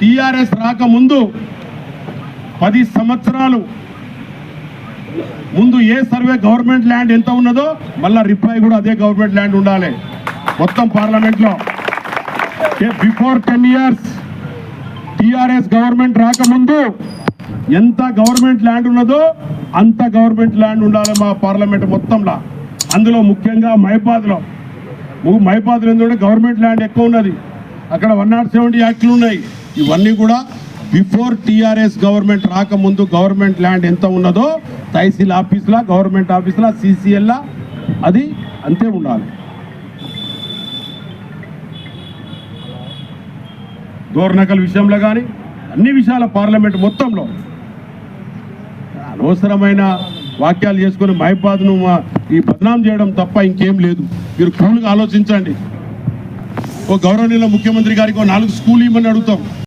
TRS రాకముందు పది సంవత్సరాలు ముందు ఏ సర్వే గవర్నమెంట్ ల్యాండ్ ఎంత ఉన్నదో మళ్ళా రిప్లై కూడా అదే గవర్నమెంట్ ల్యాండ్ ఉండాలి. మొత్తం పార్లమెంట్లో. Before ten years TRS government రాకముందు ఎంత గవర్నమెంట్ ల్యాండ్ ఉన్నదో అంత గవర్నమెంట్ ల్యాండ్ ఉండాలి మా పార్లమెంట్ మొత్తంలో. అందులో ముఖ్యంగా మహిబాద్లో మహిబాద్లో ఎందుకంటే గవర్నమెంట్ ల్యాండ్ ఎక్కువ ఉన్నది. అక్కడ వన్ నాట్ సెవెంటీ యాక్ట్లు ఉన్నాయి. ఇవన్నీ కూడా బిఫోర్ టీఆర్ఎస్ గవర్నమెంట్ రాకముందు గవర్నమెంట్ ల్యాండ్ ఎంత ఉన్నదో తహసీల్ ఆఫీస్లా గవర్నమెంట్ ఆఫీస్లా సిసిఎల్లా అది అంతే ఉండాలి. దోర్నకల్ విషయంలో కానీ అన్ని విషయాల పార్లమెంట్ మొత్తంలో అనవసరమైన వాక్యాలు చేసుకుని మహిబాద్ను ఈ బదనాం చేయడం తప్ప ఇంకేం లేదు. మీరు కూల్గా ఆలోచించండి. ఓ గౌరవనీయుల ముఖ్యమంత్రి గారికి ఓ నాలుగు స్కూల్ ఇవ్వమని అడుగుతాం.